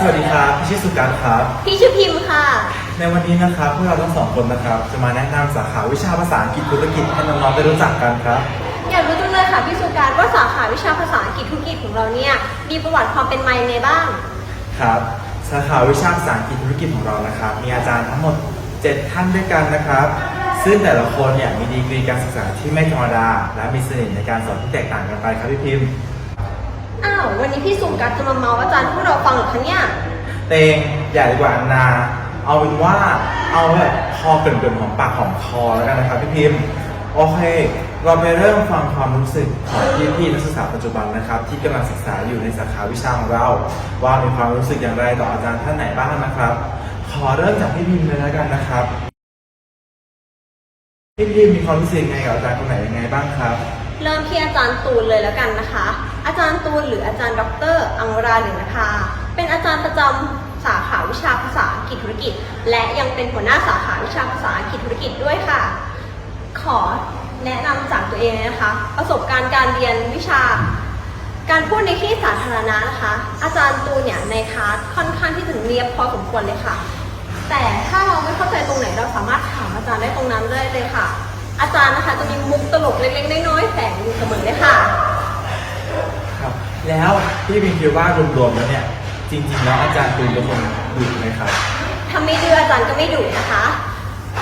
สวัสดีครับพี่ชื่อสุการครับ พี่ชื่อพิมพ์ค่ะ ในวันนี้นะครับพวกเราทั้งสองคนนะครับ จะมาแนะนำสาขาวิชาภาษาอังกฤษธุรกิจให้น้องๆได้รู้จักกันครับอยากรู้จังเลยค่ะพี่สุการว่าสาขาวิชาภาษาอังกฤษธุรกิจของเราเนี่ยมีประวัติความเป็นมายังไงบ้าง ครับสาขาวิชาภาษาอังกฤษธุรกิจของเรานะครับ มีอาจารย์ทั้งหมด 7 ท่านด้วยกันนะครับ ซึ่งแต่ละคนเนี่ยมีดีกรีการศึกษาที่ไม่ธรรมดา และมีเสน่ห์ในการสอนที่แตกต่างกันไปครับพี่พิมพ์ อ้าว วันนี้พี่สุการจะมาเมาอาจารย์พวกเราฟังเหรอคะเนี่ย เตงใหญ่กว่าอันา เอาเป็นว่าเอาแบบพอเกรินๆของปากของคอแล้วกันนะครับพี่พิมพ์โอเค เราไปเริ่มฟังความรู้สึกของพี่ๆนักศึกษาปัจจุบันนะครับ ที่กำลังศึกษาอยู่ในสาขาวิชาของเรา ว่ามีความรู้สึกอย่างไรต่ออาจารย์ท่านไหนบ้างนะครับ ขอเริ่มจากพี่พิมพ์เลยแล้วกันนะครับพี่พิมพ์มีความรู้สึกยังไงกับอาจารย์คนไหนยังไงบ้างครับ เริ่มที่อาจารย์ตูนเลยแล้วกันนะคะ อาจารย์ตูนหรืออาจารย์ดรอังราหรือนะคะ เป็นอาจารย์ประจำสาขาวิชาภาษาอังกฤษธุรกิจ และยังเป็นหัวหน้าสาขาวิชาภาษาอังกฤษธุรกิจด้วยค่ะ ขอแนะนำจากตัวเองนะคะ ประสบการณ์การเรียนวิชา การพูดในที่สาธารณะนะคะ อาจารย์ตูนเนี่ยในคลาสค่อนข้างที่จะเนียบพอสมควรเลยค่ะ แต่ถ้าเราไม่เข้าใจตรงไหนเราสามารถถามอาจารย์ได้ตรงนั้นได้เลยค่ะ อาจารย์นะคะจะมีมุกตลกเล็กๆน้อยๆแฝงอยู่เสมอเลยค่ะ ครับ แล้วพี่พิมพ์คิดว่ารวมๆแล้วเนี่ย จริงๆ แล้วอาจารย์ตูนเป็นคนดุไหมครับ ถ้าไม่ดื้ออาจารย์ก็ไม่ดุนะคะ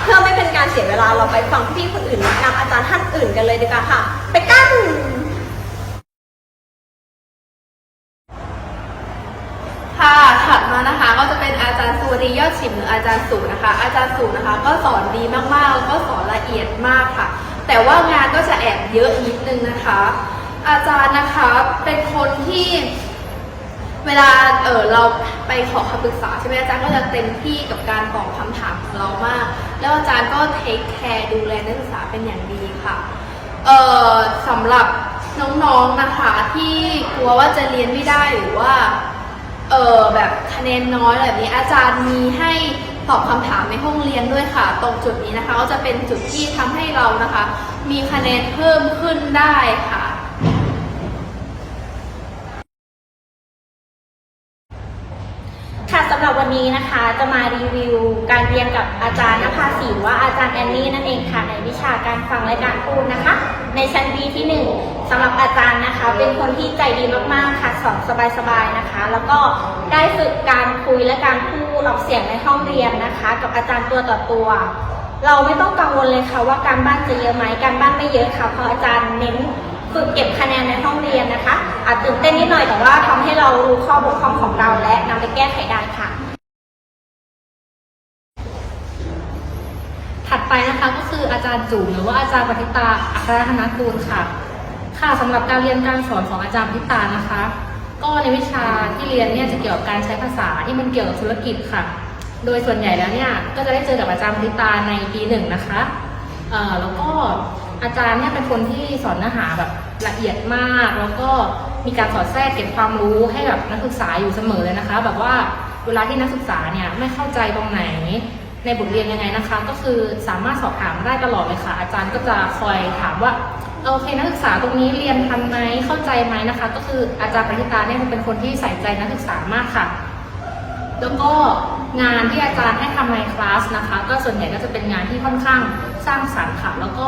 เพื่อไม่เป็นการเสียเวลาเราไปฟังพี่ๆคนอื่นแนะนำอาจารย์ท่านอื่นกันเลยดีกว่าค่ะ ไปกัน ค่ะ ถัดมานะคะก็จะเป็นอาจา รียอดชิมหรืออาจารย์สูนะคะ อาจารย์สูนะคะ ก็สอนดีมากๆแล้วก็สอนละเอียดมากค่ะ แต่ว่างานก็จะแอบเยอะนิดนึงนะคะ อาจารย์นะคะเป็นคนที่เวลาเออเราไปขอคำปรึกษาใช่ไหมอาจารย์ก็จะเต็มที่กับการตอบคำถามของเรามาก แล้วอาจารย์ก็เทคแคร์ดูแลนักศึกษาเป็นอย่างดีค่ะเออสำหรับน้องๆนะคะที่กลัวว่าจะเรียนไม่ได้หรือว่า เออแบบคะแนนน้อยแบบนี้อาจารย์มีให้ตอบคำถามในห้องเรียนด้วยค่ะ ตรงจุดนี้นะคะ ก็จะเป็นจุดที่ทำให้เรานะคะ มีคะแนนเพิ่มขึ้นได้ค่ะ ค่ะสำหรับวันนี้นะคะจะมารีวิวการเรียนกับอาจารย์นภาษีว่าอาจารย์แอนนี่นั่นเองค่ะในวิชาการฟังและการพูดนะคะ ในชั้นปีที่หนึ่งสำหรับอาจารย์นะคะ เป็นคนที่ใจดีมากๆค่ะสอนสบายๆนะคะ แล้วก็ได้ฝึกการคุยและการพูดออกเสียงในห้องเรียนนะคะ กับอาจารย์ตัวต่อตัว เราไม่ต้องกังวลเลยค่ะว่าการบ้านจะเยอะไหมการบ้านไม่เยอะค่ะเพราะอาจารย์เน้นฝึกเก็บคะแนนในห้องเรียนนะคะ อาจตื่นเต้นนิดหน่อยแต่ว่าทำให้เรารู้ข้อบกพร่องของเราและนำไปแก้ไขได้ค่ะ ออาจารย์จุ๋มหรือว่าอาจารย์ปฏิตาอัครธนกูลค่ะ ค่ะสำหรับการเรียนการสอนของอาจารย์ปฏิตานะคะ ก็ในวิชาที่เรียนเนี่ยจะเกี่ยวกับการใช้ภาษาที่มันเกี่ยวกับธุรกิจค่ะ โดยส่วนใหญ่แล้วเนี่ยก็จะได้เจอกับอาจารย์ปฏิตาในปีหนึ่งนะคะเอ่อแล้วก็อาจารย์เนี่ยเป็นคนที่สอนเนื้อหาแบบละเอียดมาก แล้วก็มีการสอดแทรกเก็บความรู้ให้แบบนักศึกษาอยู่เสมอเลยนะคะ แบบว่าเวลาที่นักศึกษาเนี่ยไม่เข้าใจตรงไหน ในบทเรียนยังไงนะคะ ก็คือสามารถสอบถามได้ตลอดเลยค่ะ อาจารย์ก็จะคอยถามว่าโอเคนักศึกษาตรงนี้เรียนทันไหมเข้าใจไหมนะคะ ก็คืออาจารย์ปริตาเนี่ยเป็นคนที่ใส่ใจนักศึกษามากค่ะ แล้วก็งานที่อาจารย์ให้ทำในคลาสนะคะ ก็ส่วนใหญ่ก็จะเป็นงานที่ค่อนข้างสร้างสรรค์ค่ะ แล้วก็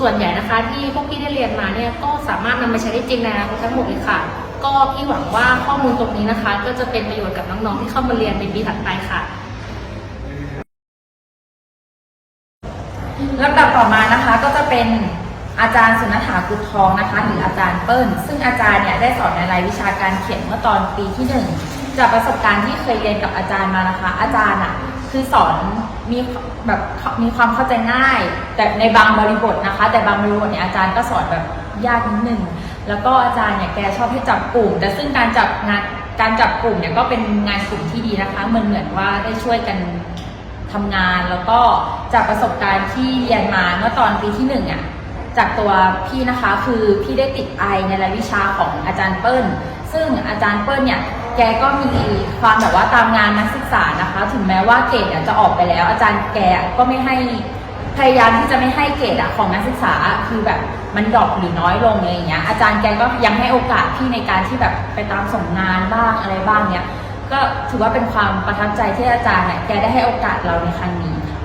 ส่วนใหญ่นะคะที่พวกพี่ได้เรียนมาเนี่ยก็สามารถนำไปใช้ได้จริงในอนาคตทั้งหมดเลยค่ะ ก็พี่หวังว่าข้อมูลตรงนี้นะคะ ก็จะเป็นประโยชน์กับน้องๆที่เข้ามาเรียนในปีถัดไปค่ะ เป็นอาจารย์สุนทากุลทองนะคะหรืออาจารย์เปิ้ล ซึ่งอาจารย์เนี่ยได้สอนในรายวิชาการเขียนเมื่อตอนปีที่หนึ่งจากประสบการณ์ที่เคยเรียนกับอาจารย์มานะคะ อาจารย์อะคือสอนมีแบบมีความเข้าใจง่าย แต่ในบางบริบทนะคะ แต่บางบริบทเนี่ยอาจารย์ก็สอนแบบยากนิดนึงแล้วก็อาจารย์เนี่ยแกชอบให้จับกลุ่ม แต่ซึ่งการจับงานการจับกลุ่มเนี่ยก็เป็นงานกลุ่มที่ดีนะคะ เหมือนเหมือนว่าได้ช่วยกัน ทำงานแล้วก็จากประสบการณ์ที่เรียนมาเมื่อตอนปีที่หนึ่งอะจากตัวพี่นะคะคือพี่ได้ติดไอในรายวิชาของอาจารย์เปิ้ล ซึ่งอาจารย์เปิ้ลเนี่ยแกก็มีความแบบว่าตามงานนักศึกษานะคะ ถึงแม้ว่าเกรดจะออกไปแล้ว อาจารย์แกก็ไม่ให้พยายามที่จะไม่ให้เกรดของนักศึกษาคือแบบมันดรอปหรือน้อยลงอะไรอย่างเงี้ยอาจารย์แกก็ยังให้โอกาสพี่ในการที่แบบไปตามส่งงานบ้างอะไรบ้างเนี่ย ก็ถือว่าเป็นความประทับใจที่อาจารย์เนี่ยแกได้ให้โอกาสเราในครั้งนี้ค่ะ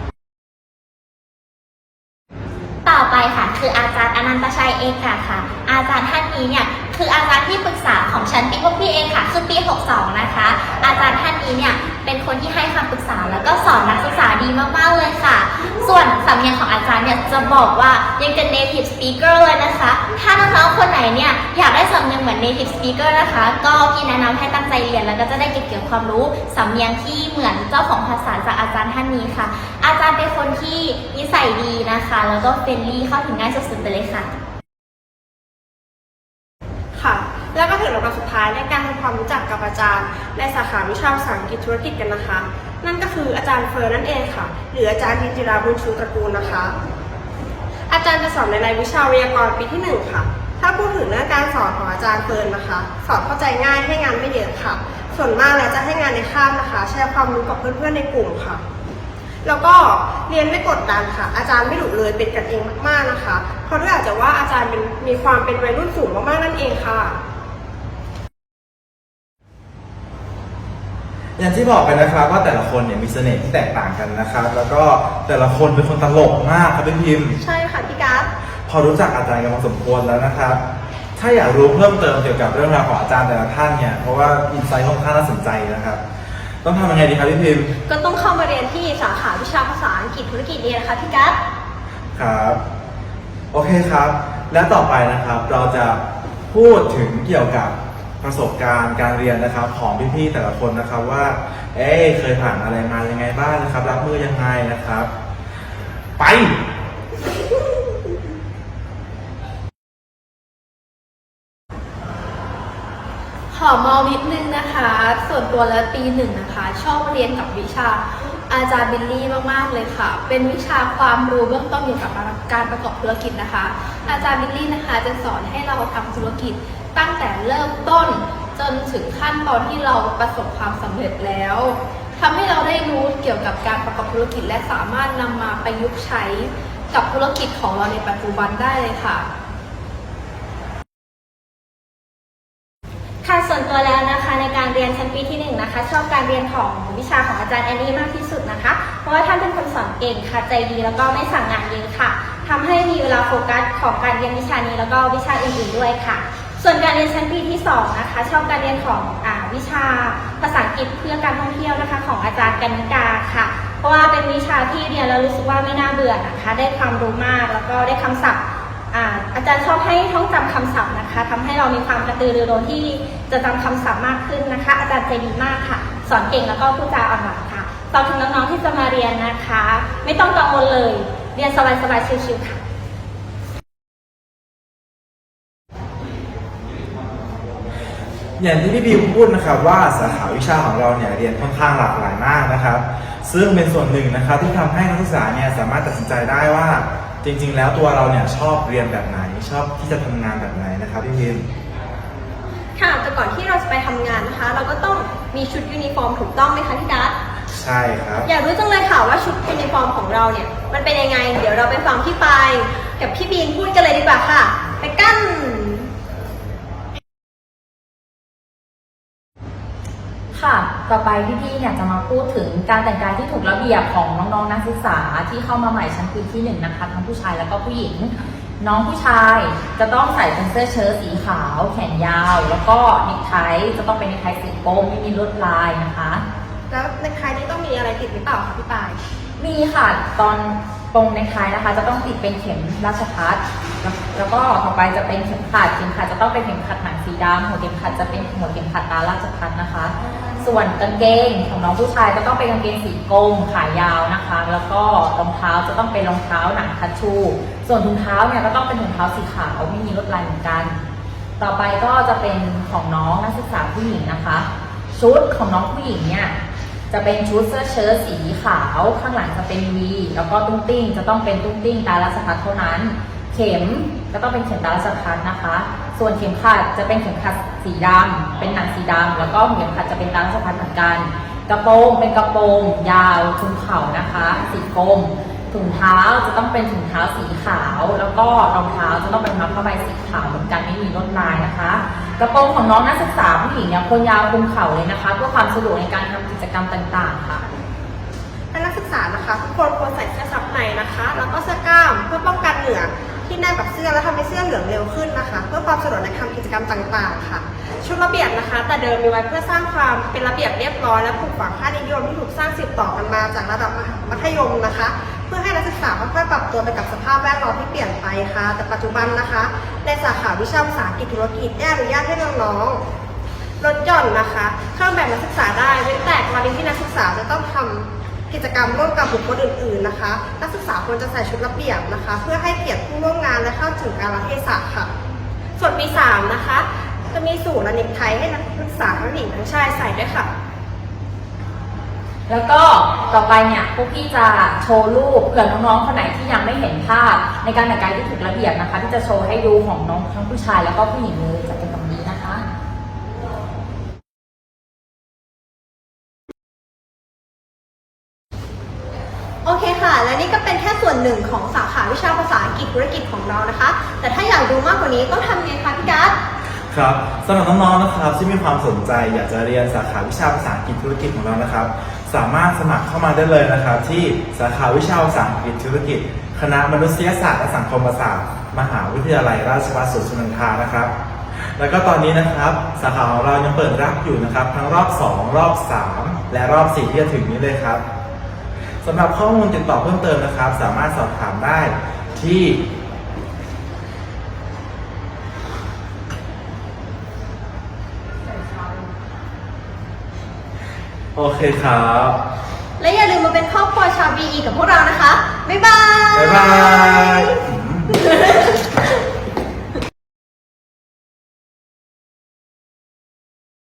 ต่อไปค่ะ คืออาจารย์อนันตชัยเองค่ะค่ะ อาจารย์ท่านนี้เนี่ยคืออาจารย์ที่ปรึกษาของชั้นปีพวกพี่เองค่ะคือปี 62 นะคะ อาจารย์ท่านนี้เนี่ยเป็นคนที่ให้คำปรึกษาแล้วก็สอนนักศึกษาดีมากๆเลยค่ะ ส่วนสำเนียงของอาจารย์เนี่ยจะบอกว่ายังเป็น native speaker เลยนะคะ ถ้าน้องๆคนไหนเนี่ยอยากได้สำเนียงเหมือน native speaker นะคะ ก็พี่แนะนำให้ตั้งใจเรียนแล้วก็จะได้เก็บเกี่ยวความรู้สำเนียงที่เหมือนเจ้าของภาษาจากอาจารย์ท่านนี้ค่ะ อาจารย์เป็นคนที่นิสัยดีนะคะ แล้วก็เฟรนลี่เข้าถึงง่ายสุดๆไปเลยค่ะ ค่ะ แล้วก็ถึงลำดับสุดท้ายในการทำความรู้จักกับอาจารย์ ในสาขาวิชาภาษาอังกฤษธุรกิจกันนะคะ นั่นก็คืออาจารย์เฟิร์นนั่นเองค่ะ หรืออาจารย์ธิติราบุญชูตระกูลนะคะ อาจารย์จะสอนในรายวิชาวิทยากรปีที่หนึ่งค่ะ ถ้าพูดถึงเรื่องการสอนของอาจารย์เฟิร์นนะคะ สอนเข้าใจง่ายให้งานไม่เยอะค่ะ ส่วนมากแล้วจะให้งานในคาบนะคะ แชร์ความรู้กับเพื่อนๆในกลุ่มค่ะ แล้วก็เรียนไม่กดดันค่ะ อาจารย์ไม่ดุเลยเป็นกันเองมากๆนะคะ เพราะด้วยอาจจะว่าอาจารย์เป็นมีความเป็นวัยรุ่นสูงมากๆนั่นเองค่ะ อย่างที่บอกไปนะครับว่าแต่ละคนเนี่ยมีเสน่ห์ที่แตกต่างกันนะครับ แล้วก็แต่ละคนเป็นคนตลกมากครับพี่พิมพ์ ใช่ค่ะพี่กัสพอรู้จักอาจารย์กันพอสมควรแล้วนะครับ ถ้าอยากรู้เพิ่มเติมเกี่ยวกับเรื่องราวของอาจารย์แต่ละท่านเนี่ยเพราะว่าอินไซต์ค่อนข้างน่าสนใจนะครับ ต้องทำยังไงดีครับพี่พิมพ์ก็ต้องเข้ามาเรียนที่สาขาวิชาภาษาอังกฤษธุรกิจนี่นะคะพี่กัสครับ โอเคครับ และต่อไปนะครับเราจะพูดถึงเกี่ยวกับ ประสบการณ์การเรียนนะครับ ของพี่ๆแต่ละคนนะครับว่า เอ๊เคยผ่านอะไรมายังไงบ้างนะครับ รับมือยังไงนะครับ ไปขอมองนิดนึงนะคะ ส่วนตัวแล้วปีหนึ่งนะคะ ชอบเรียนกับวิชาอาจารย์บิลลี่มาก ๆ เลยค่ะ เป็นวิชาความรู้เบื้องต้นเกี่ยวกับการประกอบธุรกิจนะคะ อาจารย์บิลลี่นะคะจะสอนให้เราทำธุรกิจ ตั้งแต่เริ่มต้นจนถึงขั้นตอนที่เราประสบความสำเร็จแล้วทำให้เราได้รู้เกี่ยวกับการประกอบธุรกิจและสามารถนำมาประยุกต์ใช้กับธุรกิจของเราในปัจจุบันได้เลยค่ะ ค่ะส่วนตัวแล้วนะคะในการเรียนชั้นปีที่หนึ่งนะคะชอบการเรียนของวิชาของอาจารย์แอนนี่มากที่สุดนะคะ เพราะว่าท่านเป็นคนสอนเก่งค่ะใจดีแล้วก็ไม่สั่งงานเยอะค่ะทำให้มีเวลาโฟกัสของการเรียนวิชานี้แล้วก็วิชาอื่นๆด้วยค่ะ ส่วนการเรียนชั้นปีที่สองนะคะชอบการเรียนของอวิชาภาษาอังกฤษเพื่อการท่องเที่ยวนะคะ ของอาจารย์กันนิกาค่ะ เพราะว่าเป็นวิชาที่เรียนแล้วรู้สึกว่าไม่น่าเบื่อนะคะ ได้ความรู้มากแล้วก็ได้คำศัพท์อาอาจารย์ชอบให้ท่องจำคำศัพท์นะคะทำให้เรามีความกระตือรือร้นที่จะจำคำศัพท์มากขึ้นนะคะ อาจารย์ใจดีมากค่ะ สอนเก่งแล้วก็พูดจาอ่อนหวานค่ะต่อถึงน้องๆที่จะมาเรียนนะคะ ไม่ต้องกังวลเลย เรียนสบายๆชิวๆค่ะ อย่างที่พี่บิวพูดนะครับว่าสาขาวิชาของเราเนี่ยเรียนค่อนข้างหลากหลายมากนะครับ ซึ่งเป็นส่วนหนึ่งนะครับที่ทำให้นักศึกษาเนี่ยสามารถตัดสินใจได้ว่า จริง ๆ แล้วตัวเราเนี่ยชอบเรียนแบบไหน ชอบที่จะทำงานแบบไหนนะครับพี่พิมพ์ค่ะแต่ก่อนที่เราจะไปทำงานนะคะ เราก็ต้องมีชุดยูนิฟอร์มถูกต้องไหมคะพี่กัสใช่ครับ อยากรู้จังเลยค่ะว่าชุดยูนิฟอร์มของเราเนี่ยมันเป็นยังไง เดี๋ยวเราไปฟังพี่ปายกับพี่บีนพูดกันเลยดีกว่าค่ะ ไปกัน ต่อไปพี่ๆเนี่ยจะมาพูดถึงการแต่งกายที่ถูกระเบียบของน้องๆนักศึกษาที่เข้ามาใหม่ชั้นปีที่หนึ่งนะคะทั้งผู้ชายแล้วก็ผู้หญิง น้องผู้ชายจะต้องใส่เป็นเสื้อเชิ้ตสีขาว แขนยาว แล้วก็เนิคไทจะต้องเป็นเนิคไทสีกรมไม่มีลวดลายนะคะ แล้วในคลายนี้ต้องมีอะไรติดหรือเปล่าคะพี่ปายมีค่ะตอนตรงในท้ายนะคะ จะต้องติดเป็นเข็มราชพัฒแล้วแล้วก็ต่อไปจะเป็นเข็มขัดเข็มขัดจะต้องเป็นเข็มขัดหนังสีดำหัวเข็มขัดจะเป็นหัวเข็มขัดตาราชพัฒนะคะ ส่วนกางเกงของน้องผู้ชายก็ต้องเป็นกางเกงสีกรมขายาวนะคะ แล้วก็รองเท้าจะต้องเป็นรองเท้าหนังคัชชู ส่วนถุงเท้าเนี่ยก็ต้องเป็นถุงเท้าสีขาวไม่มีลวดลายเหมือนกัน ต่อไปก็จะเป็นของน้องนักศึกษาผู้หญิงนะคะ ชุดของน้องผู้หญิงเนี่ยจะเป็นชุดเสื้อเชิ้ตสีขาวข้างหลังจะเป็นวีแล้วก็ตุ้งติ้งจะต้องเป็นตุ้งติ้งตาลัสพัดเท่านั้น เข็มก็ต้องเป็นเข็มตาลัสพัดนะคะ ส่วนเข็มขัดจะเป็นเข็มขัดสีดำเป็นหนังสีดำแล้วก็เข็มขัดจะเป็นตาลัสพัดเหมือนกัน กระโปรงเป็นกระโปรงยาวคุมเข่านะคะ สีกรมถุงเท้าจะต้องเป็นถุงเท้าสีขาว แล้วก็รองเท้าจะต้องเป็นรองเท้าผ้าใบสีขาวเหมือนกันไม่มีลวดลายนะคะ กระโปรงของน้องนักศึกษาผู้หญิงเนี่ยควรยาวคุมเข่าเลยนะคะเพื่อความสะดวกในการทำกิจกรรมต่างๆค่ะนักศึกษานะคะทุกคนควรใส่เสื้อซับในนะคะ แล้วก็เสื้อกล้ามเพื่อป้องกันเหงื่อ ที่แนบกับเสื้อและทำให้เสื้อเหลืองเร็วขึ้นนะคะ เพื่อความสะดวกในการทำกิจกรรมต่างๆ ค่ะ ชุดระเบียบนะคะ แต่เดิมมีไว้เพื่อสร้างความเป็นระเบียบเรียบร้อยและปลูกฝังค่านิยมที่ถูกสร้างสืบต่อกันมาจากระดับมัธยมนะคะ เพื่อให้นักศึกษาค่อยๆปรับตัวไปกับสภาพแวดล้อมที่เปลี่ยนไปค่ะ แต่ปัจจุบันนะคะ ในสาขาวิชาภาษาอังกฤษธุรกิจได้อนุญาตให้น้องๆลดหย่อนนะคะ เครื่องแบบนักศึกษาได้เว้นแต่กรณีที่นักศึกษาจะต้องทำ กิจกรรมร่วมกับบุคคลอื่นๆนะคะ นักศึกษาควรจะใส่ชุดระเบียบนะคะ เพื่อให้เกียรติผู้ร่วมงานและเข้าถึงการละเทศะค่ะ ส่วนปีสามนะคะ จะมีสูทและเน็กไทให้นักศึกษาทั้งหญิงทั้งชายใส่ด้วยค่ะ แล้วก็ต่อไปเนี่ยพวกพี่จะโชว์รูปเผื่อน้องๆคนไหนที่ยังไม่เห็นภาพ ในการแต่งกายที่ถูกระเบียบนะคะ ที่จะโชว์ให้ดูของน้องทั้งผู้ชายแล้วก็ผู้หญิงเลยจะเป็น หนึ่งของสาขาวิชาภาษาอังกฤษธุรกิจของเรานะคะ แต่ถ้าอยากดูมากกว่านี้ต้องทำไงคะพี่กัสครับสำหรับน้องๆนะครับที่มีความสนใจอยากจะเรียนสาขาวิชาภาษาอังกฤษธุรกิจของเรานะครับ สามารถสมัครเข้ามาได้เลยนะครับ ที่สาขาวิชาภาษาอังกฤษธุรกิจ คณะมนุษยศาสตร์และสังคมศาสตร์มหาวิทยาลัยราชภัฏสวนสุนันทานะครับ แล้วก็ตอนนี้นะครับสาขาของเรายังเปิดรับอยู่นะครับ ทั้งรอบ 2 รอบ 3 และรอบ 4 ที่จะถึงนี้เลยครับ สำหรับข้อมูลติดต่อเพิ่มเติมนะครับ สามารถสอบถามได้ที่โอเคครับ และอย่าลืมมาเป็นครอบครัวชาวบีอีกับพวกเรานะคะ บ๊ายบาย บ๊ายบาย